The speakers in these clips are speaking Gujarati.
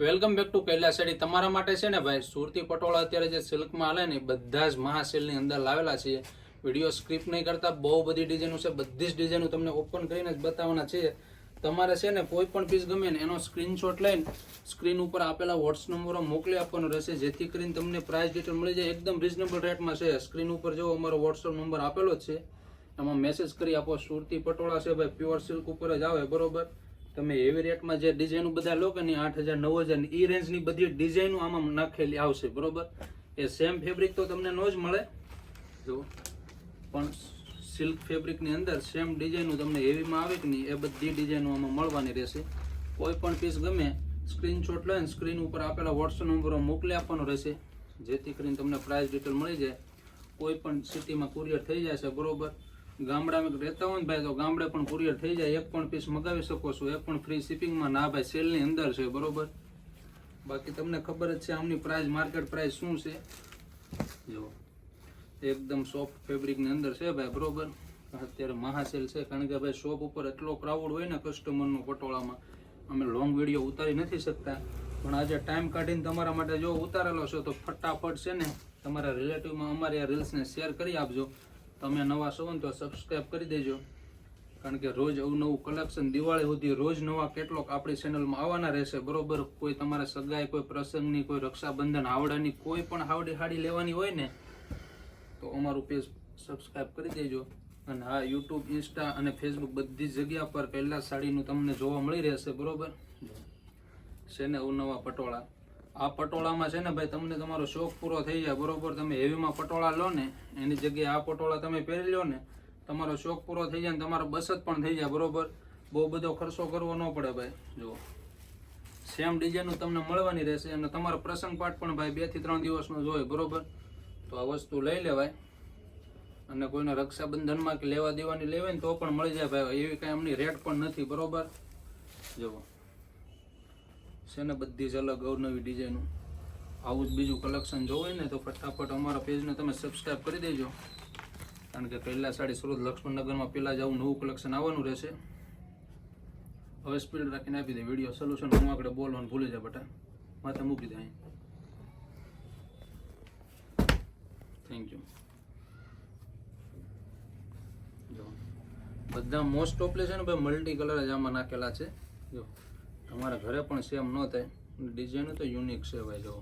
Welcome back to Kailash sari તમારા માટે છે ને ભાઈ, સુરતી પટોળા અત્યારે જે સિલ્કમાં હાલે ને બધા જ મહાસેલની અંદર લાવેલા છે. વીડિયો સ્ક્રિપ્ટ નહીં કરતા, બહુ બધી ડિઝાઇનો છે. બધી જ ડિઝાઇનો તમને ઓપન કરીને જ બતાવવાના છે. તમારે છે ને કોઈ પણ પીસ ગમે ને, એનો સ્ક્રીનશોટ લઈને સ્ક્રીન ઉપર આપેલા વોટ્સ નંબરો મોકલી આપવાનો રહેશે, જેથી કરીને તમને પ્રાઇસ ડિટેલ મળી જાય. એકદમ રિઝનેબલ રેટમાં છે. સ્ક્રીન ઉપર જો અમારો વોટ્સઅપ નંબર આપેલો છે, એમાં મેસેજ કરી આપો. સુરતી પટોળા છે ભાઈ પ્યોર સિલ્ક ઉપર જ આવે, બરોબર? તમે એવી રેટમાં જે ડિઝાઇનો બધા લો કે નહીં, આઠ હજાર, નવ હજાર એ રેન્જની બધી ડિઝાઇનો આમાં નાખેલી આવશે, બરોબર? એ સેમ ફેબ્રિક તો તમને નો જ મળે. જો પણ સિલ્ક ફેબ્રિકની અંદર સેમ ડિઝાઇનો તમને એવીમાં આવે કે નહીં, એ બધી ડિઝાઇનો આમાં મળવાની રહેશે. કોઈ પણ પીસ ગમે સ્ક્રીનશોટ લઈને સ્ક્રીન ઉપર આપેલા વોટ્સઅપ નંબરો મોકલી આપવાનો રહેશે. જેથી કરીને તમને પ્રાઇસ ડિટેલ મળી જાય. કોઈ પણ સિટીમાં કુરિયર થઈ જશે બરોબર? ગામડામાં રહેતા હોય ને ભાઈ, તો ગામડે પણ કુરિયર થઈ જાય. એક પણ પીસ મગાવી શકો છો. એક પણ ફ્રી શિપિંગમાં ના ભાઈ સેલની અંદર છે, બરોબર? બાકી તમને ખબર જ છે, આમની પ્રાઇસ માર્કેટ પ્રાઇસ શું છે? જો, એકદમ સોફ્ટ ફેબ્રિકની અંદર છે ભાઈ, બરોબર? અત્યારે મહાસેલ છે, કારણ કે ભાઈ શોપ ઉપર એટલો ક્રાઉડ હોય ને કસ્ટમરનો પટોળામાં. અમે લોંગ વીડિયો ઉતારી નથી શકતા. પણ આજે ટાઈમ કાઢીને તમારા માટે જો ઉતારેલો છે, તો ફટાફટ છે ને, તમારા રિલેટિવમાં અમારી આ રીલ્સને શેર કરી આપજો. તમે નવા છો ને તો સબસ્ક્રાઈબ કરી દેજો. કારણ કે રોજ અવનવું કલેક્શન દિવાળી સુધી રોજ નવા કેટલોક આપણી ચેનલમાં આવવાના રહેશે, બરોબર? કોઈ તમારે સગાઈ, કોઈ પ્રસંગની, કોઈ રક્ષાબંધન આવડાની કોઈ પણ હાવડી હાડી લેવાની હોય ને, તો અમારું પેજ સબસ્ક્રાઈબ કરી દેજો. અને હા યુટ્યુબ ઇન્સ્ટા અને ફેસબુક બધી જગ્યા પર પહેલાં સાડીનું તમને જોવા મળી રહેશે, બરોબર? છે ને, અવનવા પટોળા. આ પટોળામાં છે ને ભાઈ, તમને તમારો શોખ પૂરો થઈ જાય, બરોબર? તમે હેવીમાં પટોળા લો ને, એની જગ્યાએ આ પટોળા તમે પહેરી લો ને, તમારો શોખ પૂરો થઈ જાય ને તમારો બસત પણ થઈ જાય, બરોબર? બહુ બધો ખર્ચો કરવો ન પડે ભાઈ, જુઓ. સેમ ડિઝાઇનનું તમને મળવાની રહેશે અને તમારો પ્રસંગ પાઠ પણ ભાઈ બેથી ત્રણ દિવસનો જ હોય, બરોબર? તો આ વસ્તુ લઈ લેવાય. અને કોઈને રક્ષાબંધનમાં કે લેવા દેવાની લેવાય ને તો પણ મળી જાય ભાઈ, એવી કાંઈ એમની રેટ પણ નથી, બરોબર? જુઓ. છે ને બધી જ અલગ અવનવી ડિઝાઇનો આવું જ બીજું કલેક્શન જોવું હોય ને તો ફટાફટ અમારા પેજને તમે સબસ્ક્રાઈબ કરી દેજો. કારણ કે પહેલા સાડી સુરત લક્ષ્મણનગરમાં પહેલાં જ આવું નવું કલેક્શન આવવાનું રહેશે. હવે સ્પીડ રાખીને આપી દે વીડિયો સોલ્યુશન હું આગળ બોલવાનું ભૂલી જાય બટા. માથે મૂકી દે થેન્ક યુ જો. બધા મોસ્ટ ઓફલી છે ને ભાઈ મલ્ટી કલર જ આમાં નાખેલા છે. જો. તમારા ઘરે પણ સેમ ન થાય. ડિઝાઇન તો યુનિક છે ભાઈ જો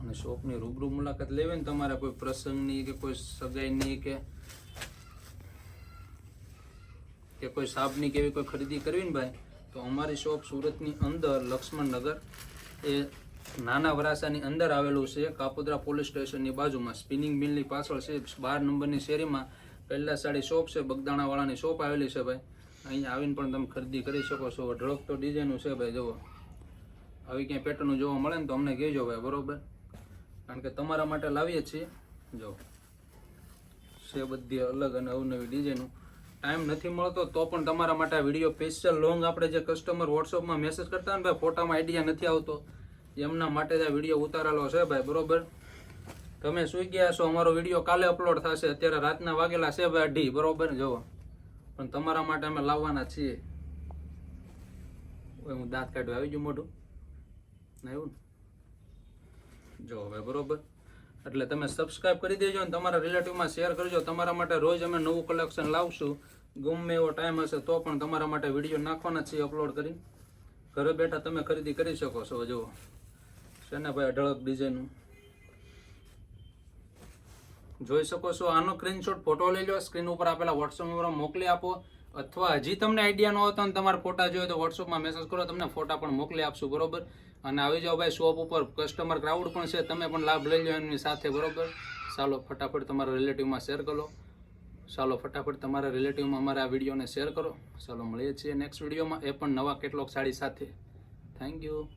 અને શોપની રૂબરૂ મુલાકાત લેવી ને તમારા કોઈ પ્રસંગની કે કોઈ સગાઈની કે કે કોઈ સાબની કે એવી કોઈ ખરીદી કરવી ને ભાઈ, તો અમારી શોપ સુરતની અંદર લક્ષ્મણનગર એ નાના વરાસાની અંદર આવેલું છે. કાપોદ્રા પોલીસ સ્ટેશનની બાજુમાં. સ્પિનિંગ મિલની પાછળ છે. બાર નંબરની શેરીમાં પહેલા સાડી શોપ છે. બગદાણાવાળાની શોપ આવેલી છે ભાઈ. અહીંયા આવીને પણ તમે ખરીદી કરી શકો છો. અઢળક તો ડિઝાઇનનું છે ભાઈ, જુઓ. આવી ક્યાંય પેટર્ન જોવા મળે ને તો અમને કહેજો ભાઈ, બરોબર? કારણ કે તમારા માટે લાવીએ છીએ. જો છે બધી અલગ અને અવનવી ડિઝાઇનું ટાઈમ નથી મળતો તો પણ તમારા માટે વીડિયો સ્પેશિયલ લોંગ આપણે જે કસ્ટમર વોટ્સઅપમાં મેસેજ કરતા ને ભાઈ ફોટામાં આઈડિયા નથી આવતો. એમના માટે જ આ વીડિયો ઉતારેલો છે ભાઈ, બરોબર? તમે સુઈ ગયા છો, અમારો વીડિયો કાલે અપલોડ થશે. અત્યારે રાતના વાગેલા છે ભાઈ અઢી, બરોબર? જુઓ. પણ તમારા માટે અમે લાવવાના છીએ. હું દાંત કાઢવા આવી ગયું મોઢું. ના એવું જો હવે બરોબર. એટલે તમે સબસ્ક્રાઇબ કરી દેજો અને તમારા રિલેટિવમાં શેર કરજો. તમારા માટે રોજ અમે નવું કલેક્શન લાવશું. ગમે એવો ટાઈમ હશે તો પણ તમારા માટે વીડિયો નાખવાના છીએ અપલોડ કરીને. ઘરે બેઠા તમે ખરીદી કરી શકો છો, જુઓ. છે ને ભાઈ અઢળક ડિઝાઇનનું જોઈ શકો છો. આનો સ્ક્રીનશોટ ફોટો લઈ લો. સ્ક્રીન ઉપર આપેલા વોટ્સઅપ નંબર મોકલી આપો. અથવા હજી તમને આઈડિયા ન હતો અને તમારા ફોટા જોઈએ તો વોટ્સઅપમાં મેસેજ કરો. તમને ફોટા પણ મોકલી આપશું, બરોબર? અને આવી જાઓ ભાઈ શોપ ઉપર. કસ્ટમર ક્રાઉડ પણ છે, તમે પણ લાભ લઈ લો એમની સાથે, બરોબર? ચાલો ફટાફટ તમારા રિલેટિવમાં શેર કરો. ચાલો ફટાફટ તમારા રિલેટિવમાં અમારા આ વિડીયોને શેર કરો. ચાલો મળીએ છીએ નેક્સ્ટ વિડીયોમાં એ પણ નવા કેટલોક સાડી સાથે. Thank you